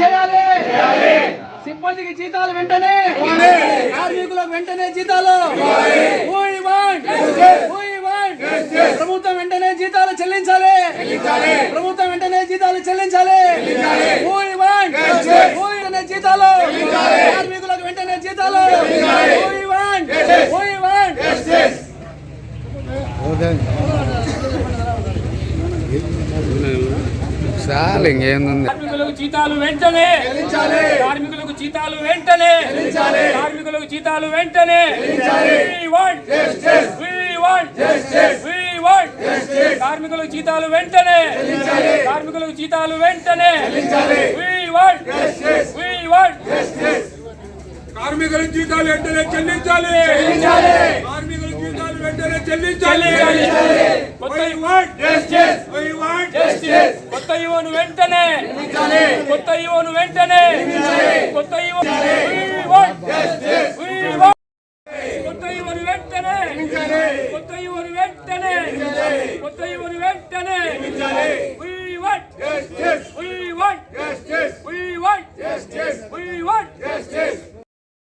చేయాలి సిబ్బందికి జీతాలు వెంటనే! కార్మికులకు వెంటనే జీతాలు! ప్రభుత్వం వెంటనే జీతాలు చెల్లించాలి! ప్రభుత్వం వెంటనే జీతాలు చెల్లించాలి! వెంటనే జీతాలు! కార్మికులకు వెంటనే జీతాలు! We want. చాలు ఇంకేముంది? కార్మికులకు జీతాలు వెంటనే. కార్మికులకు జీతాలు వెంటనే. కార్మికులకు జీతాలు వెంటనే. కార్మికులకు జీతాలు వెంటనే. కార్మికులకు జీతాలు వెంటనే. కార్మికుల జీతాలు వెంటనే చెల్లించాలి. కార్మికుల జీతాలు వెంటనే చెల్లించాలి. కొత్త యువను వెంటనే కొత్త యువను వెంటనే కొత్త. కొత్త యువను వెంటనే కొత్త యువను వెంటనే కొత్త యువను వెంటనే.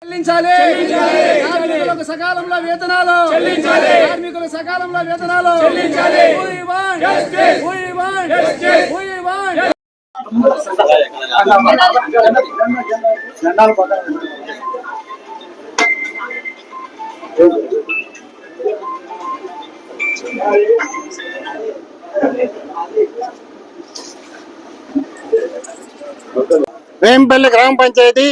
చెల్లించాలి. కార్మికులకు సకాలంలో వేతనాలు కార్మికులకు సకాలంలో వేతనాలు వేంపల్లి గ్రామ పంచాయతీ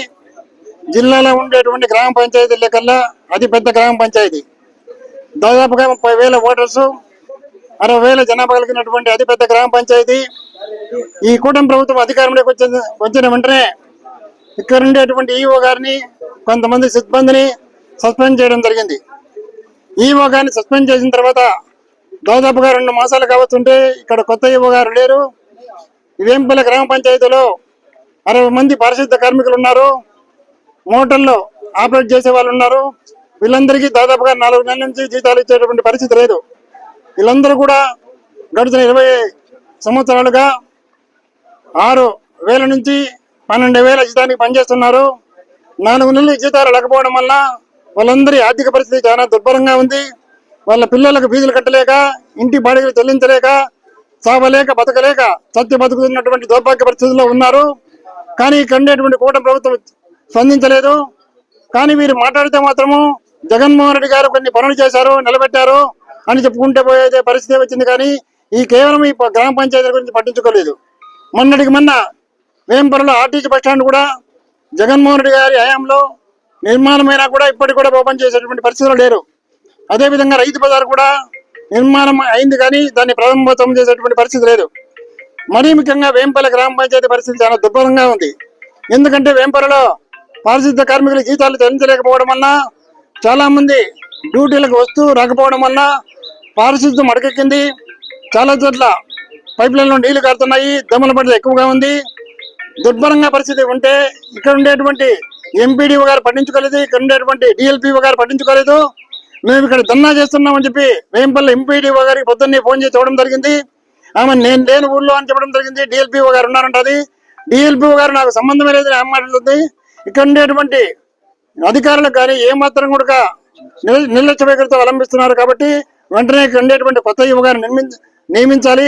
జిల్లాలో ఉండేటువంటి గ్రామ పంచాయతీ లెక్కల్లో అతి పెద్ద గ్రామ పంచాయతీ. దాదాపుగా ముప్పై వేల ఓటర్స్ అరవై వేల జనాభా కలిగినటువంటి అతిపెద్ద గ్రామ పంచాయతీ. ఈ కూటమి ప్రభుత్వం అధికారంలోకి వచ్చిన వచ్చిన వెంటనే ఇక్కడ ఉండేటువంటి ఈఓ గారిని కొంతమంది సిబ్బందిని సస్పెండ్ చేయడం జరిగింది. ఈఓ గారిని సస్పెండ్ చేసిన తర్వాత దాదాపుగా రెండు మాసాలు కావచ్చుంటే ఇక్కడ కొత్త ఈఓ గారు లేరు. వేంపల్లి గ్రామ పంచాయతీలో అరవై మంది పారిశుద్ధ కార్మికులు ఉన్నారు. మోటార్లో ఆపరేట్ చేసే వాళ్ళు ఉన్నారు. వీళ్ళందరికీ దాదాపుగా నాలుగు నెలల నుంచి జీతాలు ఇచ్చేటువంటి పరిస్థితి లేదు. వీళ్ళందరూ కూడా గడిచిన ఇరవై సంవత్సరాలుగా ఆరు వేల నుంచి పన్నెండు వేల జీతానికి పనిచేస్తున్నారు. నాలుగు నెలలు జీతాలు లేకపోవడం వల్ల వాళ్ళందరి ఆర్థిక పరిస్థితి చాలా దుర్భరంగా ఉంది. వాళ్ళ పిల్లలకు ఫీజులు కట్టలేక ఇంటి బాడిగలు చెల్లించలేక సావలేక బతకలేక సత్య బతుకుతున్నటువంటి దౌర్భాగ్య పరిస్థితుల్లో ఉన్నారు. కానీ కండేటువంటి కూటమి ప్రభుత్వం స్పందించలేదు. కానీ వీరు మాట్లాడితే మాత్రము జగన్మోహన్ రెడ్డి గారు కొన్ని పనులు చేశారు నిలబెట్టారు అని చెప్పుకుంటే పోయే పరిస్థితి వచ్చింది. కానీ ఈ కేవలం ఈ గ్రామ పంచాయతీ గురించి పట్టించుకోలేదు. మొన్నటికి మొన్న వేంపరలో ఆర్టీసీ బస్ స్టాండ్ కూడా జగన్మోహన్ రెడ్డి గారి హయాంలో నిర్మాణమైనా కూడా ఇప్పటికి కూడా ఓపెన్ చేసేటువంటి పరిస్థితులు లేరు. అదేవిధంగా రైతు బజార్ కూడా నిర్మాణం అయింది కానీ దాన్ని ప్రారంభోత్సవం చేసేటువంటి పరిస్థితి లేదు. మరీ ముఖ్యంగా వేంపల్లి గ్రామ పంచాయతీ పరిస్థితి చాలా దుర్భరంగా ఉంది. ఎందుకంటే వేంపల్లిలో పారిశుద్ధ కార్మికుల జీతాలు చెల్లించలేకపోవడం వల్ల చాలా మంది డ్యూటీలకు వస్తూ రాకపోవడం వల్ల పారిశుద్ధ్యం అడకెక్కింది చాలా చోట్ల పైప్ లైన్లో నీళ్ళు కారుతున్నాయి దమ్మల పడ్డ ఎక్కువగా ఉంది. దుర్భరంగా పరిస్థితి ఉంటే ఇక్కడ ఉండేటువంటి ఎంపీడీఓ గారు పట్టించుకోలేదు ఇక్కడ ఉండేటువంటి డిఎల్పీఓ గారు పట్టించుకోలేదు. మేము ఇక్కడ ధర్నా చేస్తున్నామని చెప్పి వేంపల్లి ఎంపీడీఓ గారికి పొద్దున్నే ఫోన్ చేసి చూడడం జరిగింది. ఆమె నేను లేని ఊర్లో అని చెప్పడం జరిగింది. డిఎల్పీఓ గారు ఉన్నారంటది డిఎల్పీఓ గారు నాకు సంబంధమే లేదని ఆమె మాట్లాడుతుంది. ఇక్కడ ఉండేటువంటి అధికారులకు కానీ ఏమాత్రం కూడా నిర్లక్ష్య వైఖరితో అవలంబిస్తున్నారు కాబట్టి వెంటనే ఇక్కడ ఉండేటువంటి కొత్త యువ గారిని నిర్మించ- నియమించాలి.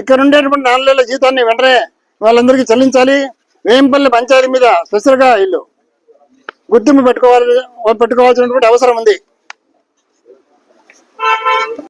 ఇక్కడ ఉండేటువంటి నాలుగు నెలల జీతాన్ని వెంటనే వాళ్ళందరికీ చెల్లించాలి. వేంపల్లి పంచాయతీ మీద స్పెషల్గా ఇల్లు గుర్తింపు పెట్టుకోవాలి పెట్టుకోవాల్సినటువంటి అవసరం ఉంది.